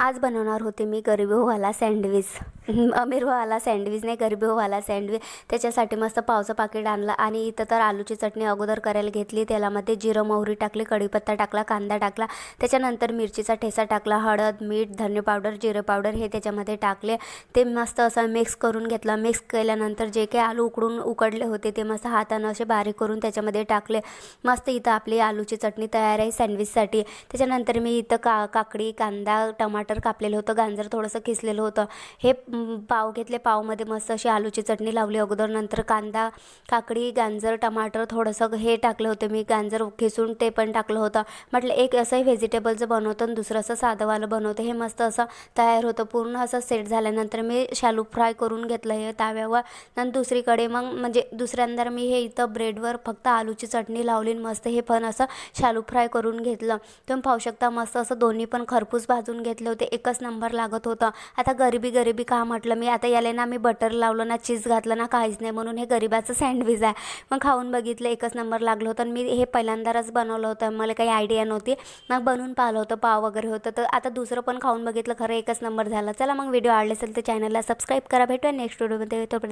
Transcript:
आज बनवणार होते मी गरीबोवाला सँडविच. अमीरवाला सँडविच नाही गरीबोवाला सँडविच त्याच्यासाठी मस्त पावचं पाकिट आणलं आणि इथं तर आलूची चटणी अगोदर करायला घेतली. तेलामध्ये जिरं मोहरी टाकली कढीपत्ता टाकला कांदा टाकला. त्याच्यानंतर मिरचीचा ठेसा टाकला हळद मीठ धने पावडर जिरे पावडर हे त्याच्यामध्ये टाकले. ते मस्त असं मिक्स करून घेतलं. मिक्स केल्यानंतर जे काही आलू उकडून उकडले होते ते मस्त हातानं असे बारीक करून त्याच्यामध्ये टाकले. मस्त इथं आपली आलूची चटणी तयार आहे सँडविचसाठी त्याच्यानंतर मी इथं का काकडी कांदा टमाटर कापलेलं होतं. गाजर थोडंसं किसलेलं होतं. हे पाव घेतले. पावमध्ये मस्त अशी आलूची चटणी लावली. अगोदर नंतर कांदा काकडी गाजर टमाटर थोडंसं हे टाकलं होतं मी. गाजर खिसून ते पण टाकलं होतं. म्हटलं एक असंही व्हेजिटेबलचं बनवतं आणि दुसरं असं साधंवालं बनवतं. हे मस्त असं तयार होतं. पूर्ण असं सेट झाल्यानंतर मी शालू फ्राय करून घेतलं हे ताव्यावर. नंतर दुसरीकडे मग म्हणजे दुसऱ्यांदा मी हे इथं ब्रेडवर फक्त आलूची चटणी लावली मस्त हे पण असं शालू फ्राय करून घेतलं. तुम्ही पाहू शकता मस्त असं दोन्ही पण खरपूस भाजून घेतले होते. एकच नंबर लागत होतं. आता गरिबी गरिबी काम म्हटलं मी आता याला ना मी बटर लावलं ना चीज घातलं ना काहीच नाही म्हणून हे गरिबाचं सँडविच आहे. मग खाऊन बघितलं एकच नंबर लागलं होतं आणि मी हे पहिल्यांदाच बनवलं होतं. मला काही आयडिया नव्हती. मग बनवून पाहिलं होतं पाव वगैरे होतं. तर आता दुसरं पण खाऊन बघितलं खरं एकच नंबर झाला. चला मग व्हिडिओ आवडले असेल तर चॅनलला सबस्क्राईब करा. भेटूया नेक्स्ट व्हिडिओमध्ये तोपर्यंत